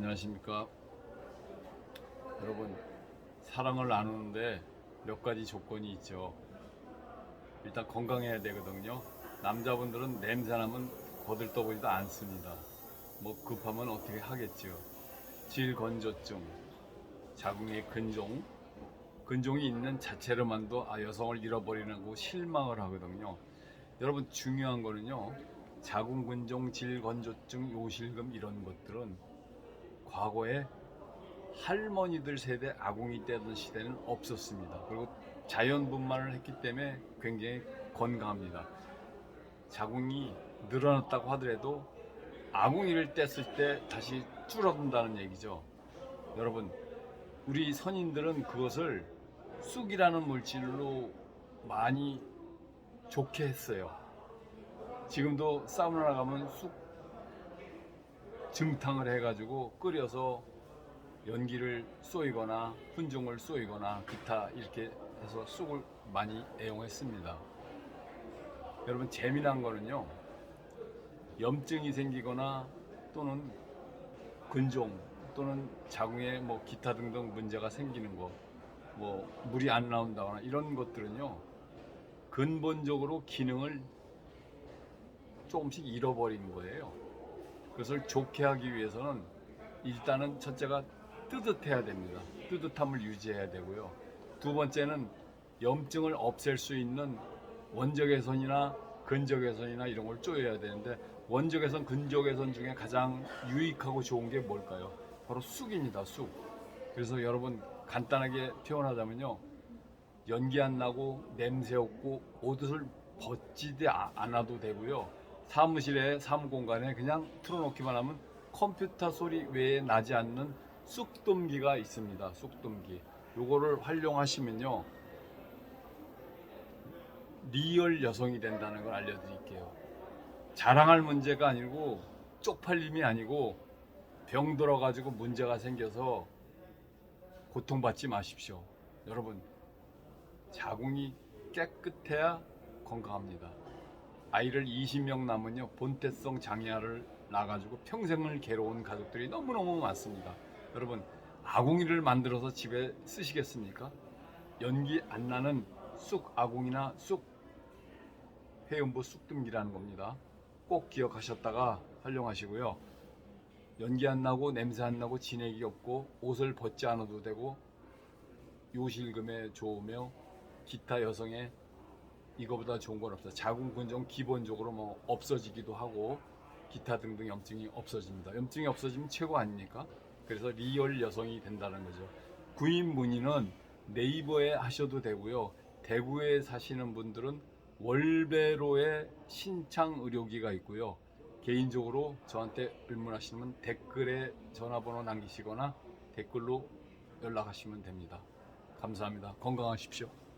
안녕하십니까. 여러분, 사랑을 나누는데 몇 가지 조건이 있죠. 일단 건강해야 되거든요. 남자분들은 냄새나면 거들떠보지도 않습니다. 뭐 급하면 어떻게 하겠죠. 질건조증, 자궁의 근종, 근종이 있는 자체로만도 아 여성을 잃어버리는 거 실망을 하거든요. 여러분 중요한 거는요. 자궁근종, 질건조증, 요실금 이런 것들은 과거에 할머니들 세대 아궁이 떼던 시대는 없었습니다. 그리고 자연 분만을 했기 때문에 굉장히 건강합니다. 자궁이 늘어났다고 하더라도 아궁이를 뗐을 때 다시 줄어든다는 얘기죠. 여러분, 우리 선인들은 그것을 쑥이라는 물질로 많이 좋게 했어요. 지금도 사우나 가면 쑥 증탕을 해가지고 끓여서 연기를 쏘이거나 훈종을 쏘이거나 기타 이렇게 해서 쑥을 많이 애용했습니다. 여러분 재미난 거는요 염증이 생기거나 또는 근종 또는 자궁에 뭐 기타 등등 문제가 생기는 거 뭐 물이 안 나온다거나 이런 것들은요 근본적으로 기능을 조금씩 잃어버린 거예요. 그것을 좋게 하기 위해서는 일단은 첫째가 뜨뜻해야 됩니다. 뜨뜻함을 유지해야 되고요. 두 번째는 염증을 없앨 수 있는 원적외선이나 근적외선이나 이런 걸 쪼여야 되는데 원적외선, 근적외선 중에 가장 유익하고 좋은 게 뭘까요? 바로 쑥입니다. 쑥. 그래서 여러분 간단하게 표현하자면요. 연기 안 나고 냄새 없고 옷을 벗지도 아- 않아도 되고요. 사무실에 사무 공간에 그냥 틀어놓기만 하면 컴퓨터 소리 외에 나지 않는 쑥듬기가 있습니다. 쑥듬기. 요거를 활용하시면요. 리얼 여성이 된다는 걸 알려드릴게요. 자랑할 문제가 아니고 쪽팔림이 아니고 병 들어 가지고 문제가 생겨서 고통받지 마십시오. 여러분, 자궁이 깨끗해야 건강합니다. 아이를 20명 낳으면요 본태성 장애아를 낳아가지고 평생을 괴로운 가족들이 너무너무 많습니다. 여러분 아궁이를 만들어서 집에 쓰시겠습니까? 연기 안 나는 쑥 아궁이나 쑥 회음부 쑥뜸기라는 겁니다. 꼭 기억하셨다가 활용하시고요. 연기 안 나고 냄새 안 나고 진액이 없고 옷을 벗지 않아도 되고 요실금에 좋으며 기타 여성의 이거보다 좋은 건 없어요. 자궁 근종 기본적으로 뭐 없어지기도 하고 기타 등등 염증이 없어집니다. 염증이 없어지면 최고 아닙니까? 그래서 리얼 여성이 된다는 거죠. 구인 문의는 네이버에 하셔도 되고요. 대구에 사시는 분들은 월배로에 신창 의료기가 있고요. 개인적으로 저한테 질문하시면 댓글에 전화번호 남기시거나 댓글로 연락하시면 됩니다. 감사합니다. 건강하십시오.